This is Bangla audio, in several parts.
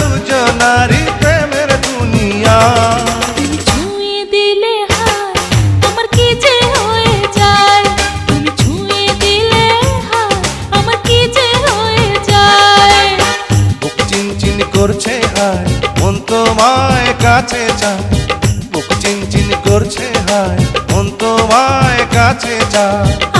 দুজনারি প্রেমের দুনিয়া। করছে হায় মন তোমায় কাছে যায় বুক চিনচিন করছে হায় মন তোমায় কাছে যায়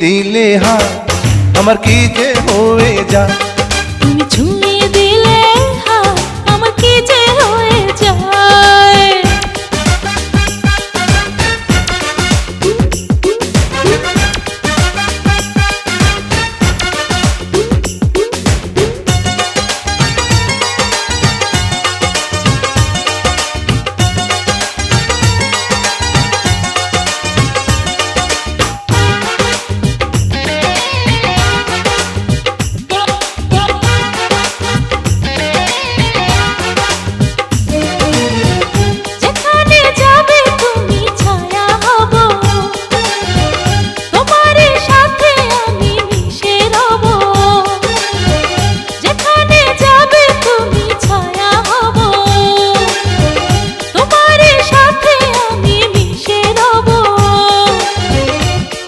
দিলে হাত আমার কি যে হয়ে যায় তুমি ছুঁয়ে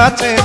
তোমায়